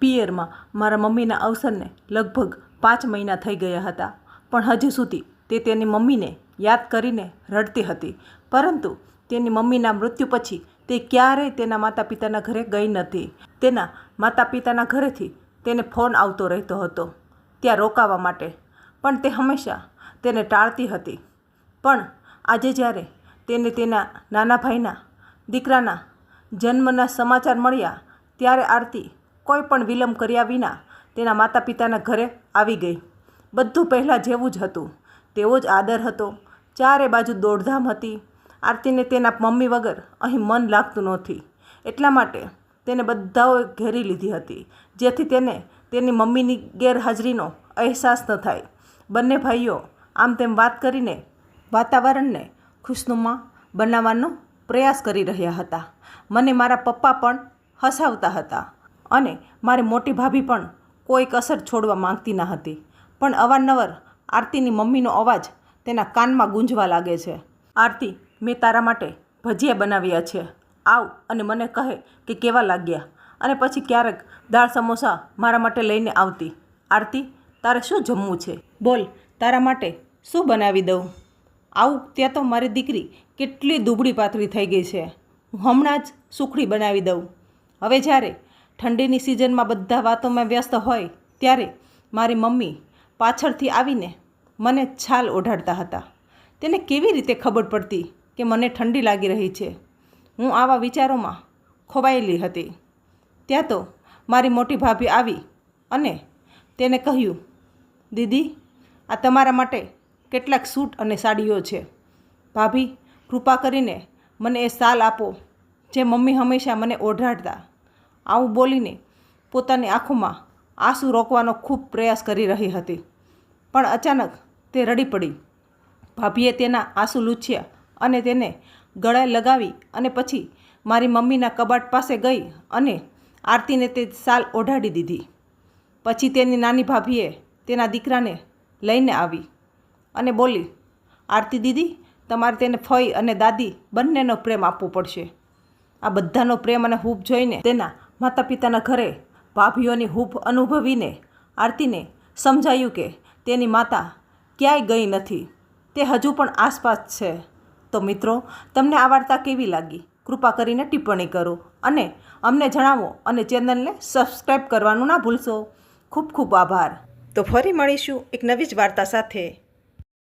પિયરમાં મારા મમ્મીના અવસરને લગભગ પાંચ મહિના થઈ ગયા હતા. પણ હજી સુધી તે તેની મમ્મીને યાદ કરીને રડતી હતી. પરંતુ તેની મમ્મીના મૃત્યુ પછી તે ક્યારેય તેના માતા પિતાના ઘરે ગઈ નથી. તેના માતા પિતાના ઘરેથી તેને ફોન આવતો રહેતો હતો, ત્યાં રોકાવા માટે. પણ તે હંમેશા તેને ટાળતી હતી. પણ આજે જ્યારે તેને તેના નાના ભાઈના દીકરાના જન્મના સમાચાર મળ્યા, ત્યારે આરતી કોઈ પણ વિલંબ કર્યા વિના તેના માતા પિતાના ઘરે આવી ગઈ. બધું પહેલાં જેવું જ હતું. તેવો જ આદર હતો. ચારે બાજુ દોડધામ હતી. આરતીને તેના મમ્મી વગર અહીં મન લાગતું નહોતી. એટલા માટે તેને બધાઓએ ઘેરી લીધી હતી, જેથી તેને તેની મમ્મીની ગેરહાજરીનો અહેસાસ ન થાય. બંને ભાઈઓ આમ તેમ વાત કરીને વાતાવરણને ખુશનુમા બનાવવાનો પ્રયાસ કરી રહ્યા હતા. મને મારા પપ્પા પણ હસાવતા હતા. અને મારી મોટી ભાભી પણ કોઈ કસર છોડવા માંગતી ન હતી. પણ અવારનવાર આરતીની મમ્મીનો અવાજ તેના કાનમાં ગુંજવા લાગે છે. આરતી, મેં તારા માટે ભજીયા બનાવ્યા છે. આવ અને મને કહે કે કેવા લાગ્યા. અને પછી ક્યારેક દાળ સમોસા મારા માટે લઈને આવતી. આરતી, તારે શું જમવું છે? બોલ, તારા માટે શું બનાવી દઉં? આવું, ત્યાં તો મારી દીકરી કેટલી દુબળી પાતળી થઈ ગઈ છે. હું હમણાં જ સુખડી બનાવી દઉં. હવે જ્યારે ઠંડીની સિઝનમાં બધા વાતોમાં વ્યસ્ત હોય ત્યારે મારી મમ્મી પાછળથી આવીને મને છાલ ઓઢાડતા હતા. તેને કેવી રીતે ખબર પડતી કે મને ઠંડી લાગી રહી છે? હું આવા વિચારોમાં ખોવાયેલી હતી. ત્યાં તો મારી મોટી ભાભી આવી અને તેને કહ્યું, દીદી, આ તમારા માટે કેટલાક સૂટ અને સાડીઓ છે. ભાભી, કૃપા કરીને મને એ સાલ આપો, જે મમ્મી હંમેશા મને ઓઢાડતા આવું બોલીને પોતાની આંખોમાં આંસુ રોકવાનો ખૂબ પ્રયાસ કરી રહી હતી. પણ અચાનક તે રડી પડી. ભાભીએ તેના આંસુ લૂછ્યા અને તેને ગળાએ લગાવી અને પછી મારી મમ્મીના કબાટ પાસે ગઈ અને આરતીને તે સાલ ઓઢાડી દીધી. પછી તેની નાની ભાભીએ તેના દીકરાને લઈને આવી અને બોલી, આરતી દીદી, તમારે તેને ફઈ અને દાદી બંનેનો પ્રેમ આપવો પડશે. આ બધાનો પ્રેમ અને હૂફ જોઈને તેના માતા પિતાના ઘરે ભાભીઓની હૂફ અનુભવીને, આરતીને સમજાયું કે તેની માતા ક્યાંય ગઈ નથી. તે હજુ પણ આસપાસ છે. તો મિત્રો, તમને આ વાર્તા કેવી લાગી? કૃપા કરીને ટિપ્પણી કરો અને અમને જણાવો અને ચેનલને સબસ્ક્રાઈબ કરવાનું ના ભૂલશો. ખૂબ ખૂબ આભાર. તો ફરી મળીશું એક નવી જ વાર્તા સાથે.